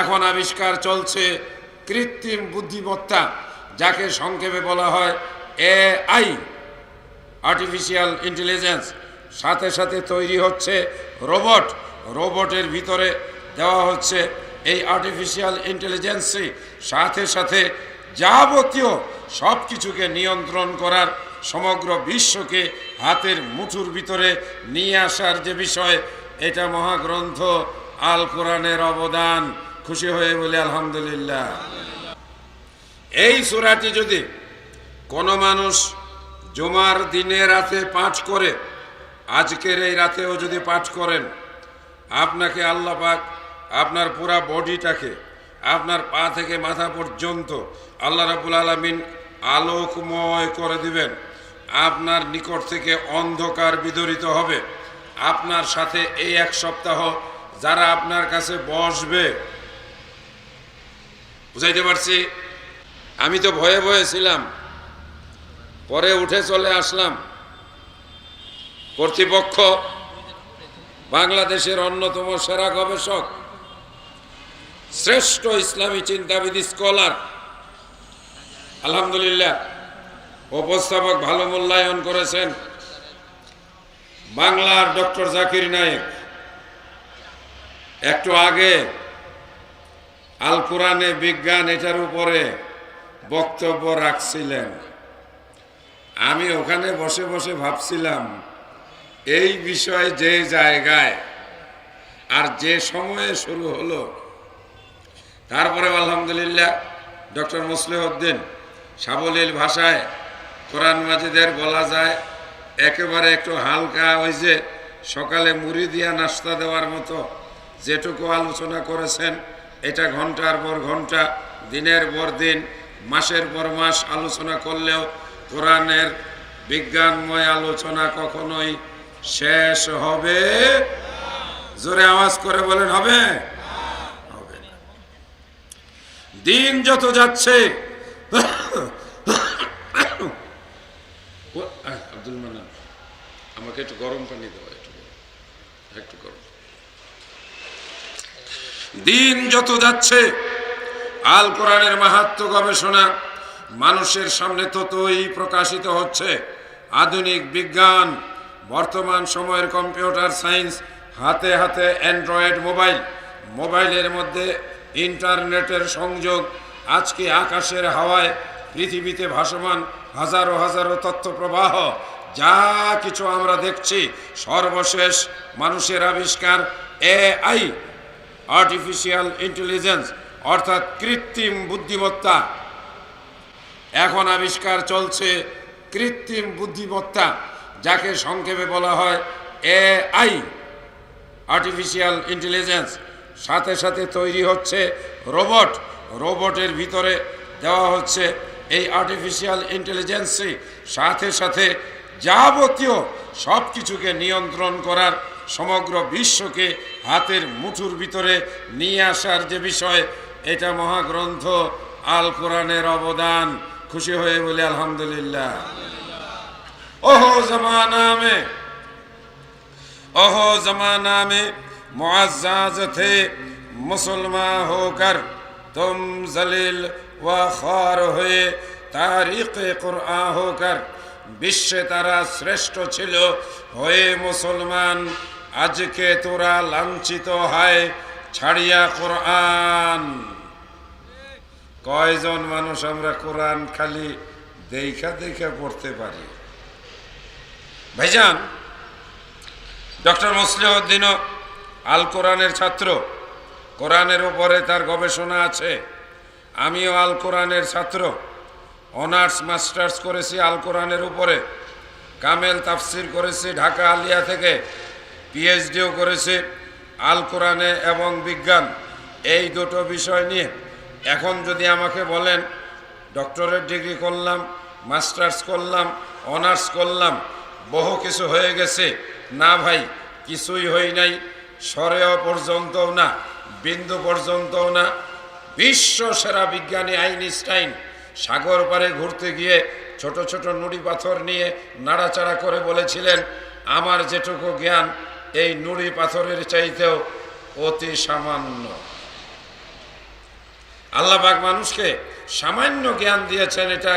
এখন আবিষ্কার চলছে কৃত্রিম বুদ্ধিমত্তা, যাকে সংক্ষেপে বলা হয় এ আই আর্টিফিশিয়াল ইন্টেলিজেন্স সাথে সাথে তৈরি হচ্ছে রোবট। রোবটের ভিতরে দেওয়া হচ্ছে এই আর্টিফিশিয়াল ইন্টেলিজেন্সই সাথে সাথে যাবতীয় সব কিছুকে নিয়ন্ত্রণ করার সমগ্র বিশ্বকে হাতের মুঠুর ভিতরে নিয়ে আসার যে বিষয়, এটা মহাগ্রন্থ আল কোরআনের অবদান। খুশি হয়ে বলে, আলহামদুলিল্লাহ। এই সুরাটি যদি কোনো মানুষ জুমার দিনে রাতে পাঠ করে, আজকের এই রাতেও যদি পাঠ করেন, আপনাকে আল্লাহ পাক আপনার পুরা বডিটাকে, আপনার পা থেকে মাথা পর্যন্ত আল্লাহ রাবুল আলমিন আলোকময় করে দিবেন। আপনার নিকট থেকে অন্ধকার বিদরিত হবে। আপনার সাথে এই এক সপ্তাহ যারা আপনার কাছে বসবে বুঝাইতে পারছি? আমি তো ভয়ে ভয়ে ছিলাম। পরে উঠে চলে আসলাম। কর্তৃপক্ষ বাংলাদেশের অন্যতম সেরা গবেষক, শ্রেষ্ঠ ইসলামী চিন্তাবিদ, স্কলার, আলহামদুলিল্লাহ, উপস্থাপক ভালো মূল্যায়ন করেছেন বাংলার ডক্টর জাকির নায়েক। একটু আগে আল কোরআনে বিজ্ঞান এটার উপরে বক্তব্য রাখছিলেন। আমি ওখানে বসে বসে ভাবছিলাম, এই বিষয়ে যে জায়গায় আর যে সময়ে শুরু হলো তারপরে আলহামদুলিল্লাহ ডক্টর মুসলিহদ্দিন সাবলীল ভাষায় কোরআন মাজিদের বলা যায়, একেবারে একটু হালকা ওই যে সকালে মুড়ি দিয়া নাস্তা দেওয়ার মতো যেটুকু আলোচনা করেছেন এটা ঘণ্টার পর ঘণ্টা, দিনের পর দিন, মাসের পর মাস আলোচনা করলেও কোরআনের বিজ্ঞানময় আলোচনা কখনোই শেষ হবে জোরে আওয়াজ করে বলেন, হবে হবে দিন যত যাচ্ছে, আব্দুল আমাকে একটু গরম পানি দেওয়া একটু একটু গরম। দিন যত যাচ্ছে, আল কোরআনের মাহাত্ম গবেষণা মানুষের সামনে ততই প্রকাশিত হচ্ছে। আধুনিক বিজ্ঞান, বর্তমান সময়ের কম্পিউটার সায়েন্স, হাতে হাতে অ্যান্ড্রয়েড মোবাইল, মোবাইলের মধ্যে ইন্টারনেটের সংযোগ, আজকে আকাশের হাওয়ায় পৃথিবীতে ভাসমান হাজারো হাজারো তথ্য প্রবাহ যা কিছু আমরা দেখছি। সর্বশেষ মানুষের আবিষ্কার এ আই আর্টিফিশিয়াল ইন্টেলিজেন্স অর্থাৎ কৃত্রিম বুদ্ধিমত্তা। এখন আবিষ্কার চলছে কৃত্রিম বুদ্ধিমত্তা, যাকে সংক্ষেপে বলা হয় এ আই আর্টিফিশিয়াল ইন্টেলিজেন্স সাথে সাথে তৈরি হচ্ছে রোবট। রোবটের ভিতরে দেওয়া হচ্ছে এই আর্টিফিশিয়াল ইন্টেলিজেন্সই সাথে সাথে যাবতীয় সব কিছুকে নিয়ন্ত্রণ করার সমগ্র বিশ্বকে হাতের মুঠুর ভিতরে নিয়ে আসার যে বিষয় এটা মহাগ্রন্থ আল কোরআনের অবদান খুশি হয়ে বলে আলহামদুলিল্লাহ ओहो जमाना में ओहो जमाना में मुआज़ थे मुसलमान होकर तुम जलील व खार हुए तारीख कुरआन होकर বিশ্বে তারা শ্রেষ্ঠ ছিল হয়ে মুসলমান আজকে তোরা লাঞ্ছিত হয়, ছাড়িয়া কোরআন। কয়জন মানুষ আমরা কোরআন খালি দেখা দেখা পড়তে পারি? ভাইজান, ডক্টর মুসলিউদ্দিনও আল কোরআনের ছাত্র। কোরআনের উপরে তার গবেষণা আছে। আমিও আল কোরআনের ছাত্র। অনার্স, মাস্টার্স করেছি আল কোরআনের উপরে। কামেল তাফসির করেছি ঢাকা আলিয়া থেকে। পিএইচডিও করেছে আল কোরআনে এবং বিজ্ঞান। এই দুটো বিষয় নিয়ে এখন যদি আমাকে বলেন, ডক্টরেট ডিগ্রি করলাম, মাস্টার্স করলাম, অনার্স করলাম, বহু কিছু হয়ে গেছে। না ভাই, কিছুই হই নাই সরেও পর্যন্তও না, বিন্দু পর্যন্তও না। বিশ্ব সেরা বিজ্ঞানী আইনস্টাইন সাগর পারে ঘুরতে গিয়ে ছোট ছোট নুড়ি পাথর নিয়ে নাড়াচাড়া করে বলেছিলেন, আমার যেটুকু জ্ঞান এই নুড়ি পাথরের চাইতেও অতি সামান্য। আল্লাহ পাক মানুষকে সামান্য জ্ঞান দিয়েছেন, এটা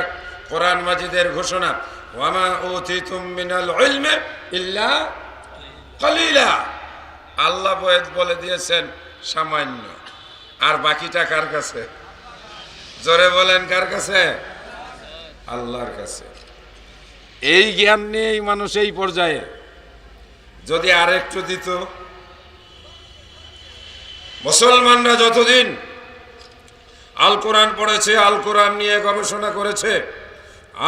কোরআন মাজিদের ঘোষণা। ওয়ামা উতিতুম মিনাল ইল্লা আল্লাহ বয়েদ বলে দিয়েছেন, সামান্য। আর বাকিটা কার কাছে? জোরে বলেন, কার কাছে? আল্লাহর কাছে। এই জ্ঞান নিয়েই মানুষ এই পর্যায়ে যদি আরেকটু দিত। মুসলমানরা যতদিন আল কোরআন পড়েছে, আল কোরআন নিয়ে গবেষণা করেছে,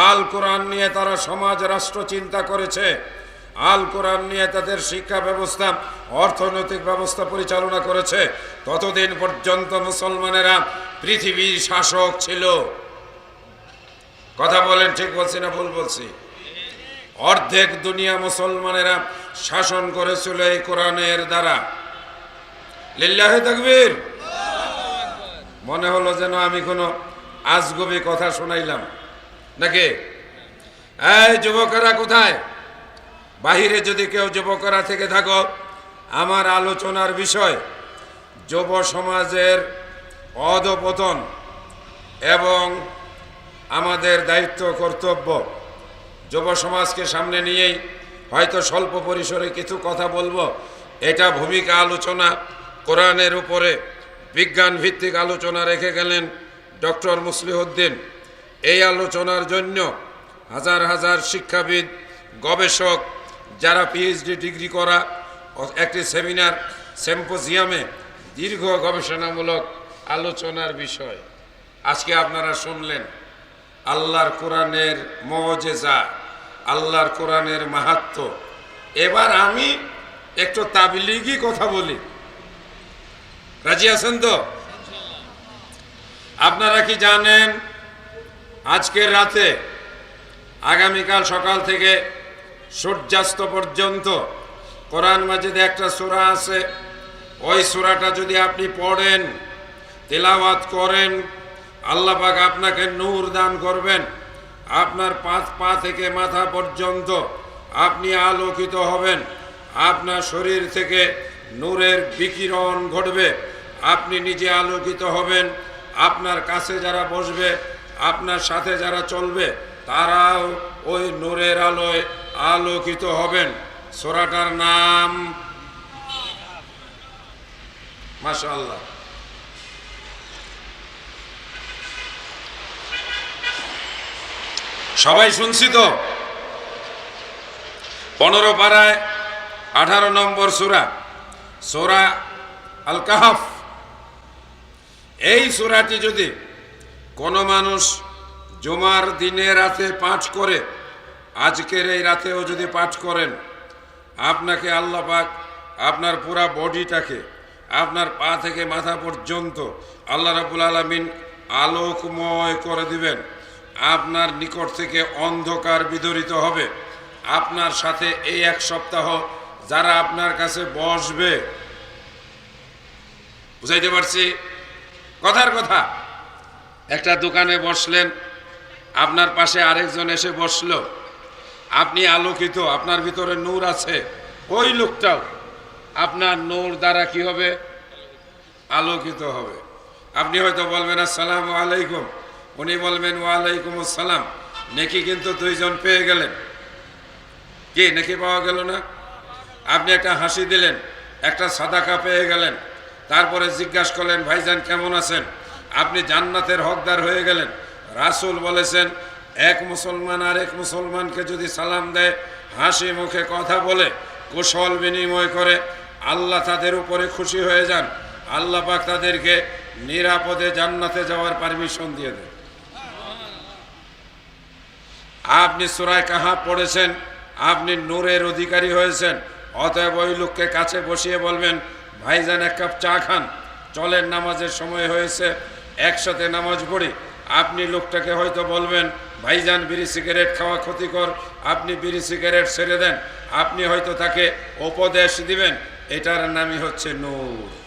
আল কোরআন নিয়ে তারা সমাজ, রাষ্ট্র চিন্তা করেছে, আল কোরআন নিয়ে তাদের শিক্ষা ব্যবস্থা, অর্থনৈতিক ব্যবস্থা পরিচালনা করেছে, ততদিন পর্যন্ত মুসলমানেরা পৃথিবীর শাসক ছিল। কথা বলেন, ঠিক বলছি না ভুল বলছি? অর্ধেক দুনিয়া মুসলমানেরা শাসন করেছিল এই কোরআনের দ্বারা। লিল্লাহে তাকবীর। মনে হলো যেন আমি কোনো আজগবি কথা শোনাইলাম। নাকি? এই যুবকেরা কোথায়? বাহিরে যদি কেউ যুবকেরা থেকে থাকো, আমার আলোচনার বিষয় যুব সমাজের অধপতন এবং আমাদের দায়িত্ব, কর্তব্য যুব সমাজকে সামনে নিয়েই হয়তো স্বল্প পরিসরে কিছু কথা বলব। এটা ভূমিকা আলোচনা। কোরআনের উপরে বিজ্ঞান ভিত্তিক আলোচনা রেখে গেলেন ডক্টর মুসলিহউদ্দিন এই আলোচনার জন্য হাজার হাজার শিক্ষাবিদ, গবেষক, যারা পিএইচডি ডিগ্রি করা, একটি সেমিনার সেম্পোজিয়ামে দীর্ঘ গবেষণামূলক আলোচনার বিষয়। আজকে আপনারা শুনলেন, আল্লাহর কোরআনের মজেজা। আল্লাহর কোরআনের মাহাত্ম। এবার আমি একটু তাবলিগি কথা বলি। রাজি আছেন তো? আপনারা কি জানেন, আজকের রাতে, আগামীকাল সকাল থেকে সূর্যাস্ত পর্যন্ত কোরআন মাজিদে একটা সূরা আছে। ওই সূরাটা যদি আপনি পড়েন, তেলাওয়াত করেন, আল্লাহ পাক আপনাকে নূর দান করবেন। আপনার পাঁচ পা থেকে মাথা পর্যন্ত আপনি আলোকিত হবেন। আপনার শরীর থেকে নূরের বিকিরণ ঘটবে। আপনি নিজে আলোকিত হবেন। আপনার কাছে যারা বসবে, আপনার সাথে যারা চলবে, তারাও ওই নূরের আলোয় আলোকিত হবেন। সোরাটার নাম মাশাআল্লাহ। সবাই শুনছি তো? পনেরো পাড়ায় আঠারো নম্বর সুরা, সোরা আল কাহাফ এই সুরাটি যদি কোনো মানুষ জুমার দিনে রাতে পাঠ করে, আজকের এই রাতেও যদি পাঠ করেন, আপনাকে আল্লাহ পাক আপনার পুরা বডিটাকে, আপনার পা থেকে মাথা পর্যন্ত আল্লাহ রাবুল আলমিন আলোকময় করে দিবেন। আপনার নিকট থেকে অন্ধকার বিদরিত হবে। আপনার সাথে এই এক সপ্তাহ যারা আপনার কাছে বসবে, বুঝাইতে পারছি? কথার কথা। একটা দোকানে বসলেন, আপনার পাশে আরেকজন এসে বসল। আপনি আলোকিত, আপনার ভিতরে নূর আছে। ওই লোকটাও, আপনার নূর দ্বারা কি হবে? আলোকিত হবে। আপনি হয়তো বলবেন, আসসালাম আলাইকুম। উনি বলবেন, ওয়ালাইকুম আসসালাম। নেকি কিন্তু দুইজন পেয়ে গেলেন। কি, নেকি পাওয়া গেল না? আপনি একটা হাসি দিলেন, একটা সাদাকা পেয়ে গেলেন। তারপরে জিজ্ঞাসা করলেন, ভাইজান, কেমন আছেন? আপনি জান্নাতের হকদার হয়ে গেলেন। রাসূল বলেছেন, এক মুসলমান আর এক মুসলমানকে যদি সালাম দেয়, হাসি মুখে কথা বলে, কুশল বিনিময় করে, আল্লাহ তাদের উপরে খুশি হয়ে যান। আল্লাহ পাক তাদেরকে নিরাপদে জান্নাতে যাওয়ার পারমিশন দিয়ে দেন। আপনি সুরায় কাহা পড়েছেন, আপনি নূরের অধিকারী হয়েছেন, অতএব ওই লোককে কাছে বসিয়ে বলবেন, ভাইজান, এক কাপ চা খান। চলেন, নামাজের সময় হয়েছে, একসাথে নামাজ পড়ি। আপনি লোকটাকে হয়তো বলবেন, ভাইজান, বিড়ি সিগারেট খাওয়া ক্ষতিকর, আপনি বিড়ি সিগারেট ছেড়ে দেন। আপনি হয়তো তাকে উপদেশ দিবেন, এটার নামই হচ্ছে নূর।